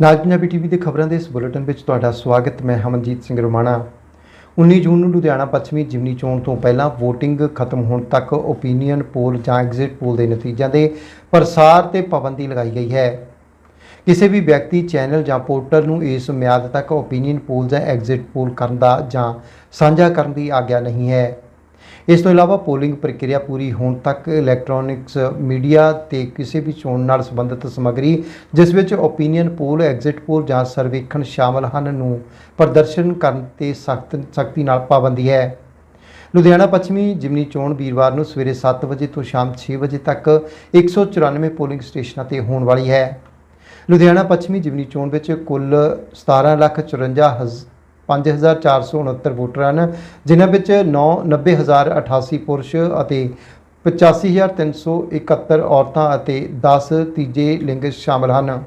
ਨਾਜ Punjabi TV ਦੇ ਖਬਰਾਂ ਦੇ ਇਸ ਬੁਲੇਟਿਨ ਵਿੱਚ ਤੁਹਾਡਾ ਸਵਾਗਤ, ਮੈਂ ਹਮਨਜੀਤ ਸਿੰਘ ਰੋਮਾਣਾ। 19 ਜੂਨ ਨੂੰ ਲੁਧਿਆਣਾ ਪੱਛਮੀ ਜਿਮਨੀ ਚੋਣ ਤੋਂ ਪਹਿਲਾਂ VOTING ਖਤਮ ਹੋਣ ਤੱਕ ਓਪੀਨੀਅਨ ਪੋਲ ਜਾਂ ਐਗਜ਼ਿਟ ਪੋਲ ਦੇ ਨਤੀਜਿਆਂ ਦੇ ਪ੍ਰਸਾਰ ਤੇ ਪਾਬੰਦੀ ਲਗਾਈ ਗਈ ਹੈ। ਕਿਸੇ ਵੀ ਵਿਅਕਤੀ, ਚੈਨਲ ਜਾਂ ਪੋਰਟਲ ਨੂੰ ਇਸ ਮਿਆਦ ਤੱਕ ਓਪੀਨੀਅਨ ਪੋਲ ਜਾਂ ਐਗਜ਼ਿਟ ਪੋਲ ਕਰਨ ਦਾ ਜਾਂ ਸਾਂਝਾ ਕਰਨ ਦੀ ਆਗਿਆ ਨਹੀਂ ਹੈ। ਇਸ ਤੋਂ ਇਲਾਵਾ ਪੋਲਿੰਗ ਪ੍ਰਕਿਰਿਆ ਪੂਰੀ ਹੋਣ ਤੱਕ ਇਲੈਕਟ੍ਰੋਨਿਕਸ ਮੀਡੀਆ ਤੇ ਕਿਸੇ ਵੀ ਚੋਣ ਨਾਲ ਸੰਬੰਧਿਤ ਸਮੱਗਰੀ ਜਿਸ ਵਿੱਚ ਓਪੀਨੀਅਨ ਪੋਲ ਐਗਜ਼ਿਟ ਪੋਲ ਜਾਂ ਸਰਵੇਖਣ ਸ਼ਾਮਲ ਹਨ ਨੂੰ ਪ੍ਰਦਰਸ਼ਨ ਕਰਨ ਤੇ ਸਖਤ ਸਖਤੀ ਨਾਲ ਪਾਬੰਦੀ ਹੈ। ਲੁਧਿਆਣਾ ਪੱਛਮੀ ਜਿਮਨੀ ਚੋਣ ਵੀਰਵਾਰ ਨੂੰ ਸਵੇਰੇ 7 ਵਜੇ ਤੋਂ ਸ਼ਾਮ 6 ਵਜੇ ਤੱਕ 194 ਪੋਲਿੰਗ ਸਟੇਸ਼ਨਾਂ ਤੇ ਹੋਣ ਵਾਲੀ ਹੈ। ਲੁਧਿਆਣਾ ਪੱਛਮੀ ਜਿਮਨੀ ਚੋਣ ਵਿੱਚ ਕੁੱਲ 17,54 5469 ਵੋਟਰ ਹਨ, ਜਿਨ੍ਹਾਂ ਵਿੱਚ 99088 ਪੁਰਸ਼ ਅਤੇ 85371 ਔਰਤਾਂ ਅਤੇ 10 ਤੀਜੇ ਲਿੰਗ ਸ਼ਾਮਲ ਹਨ।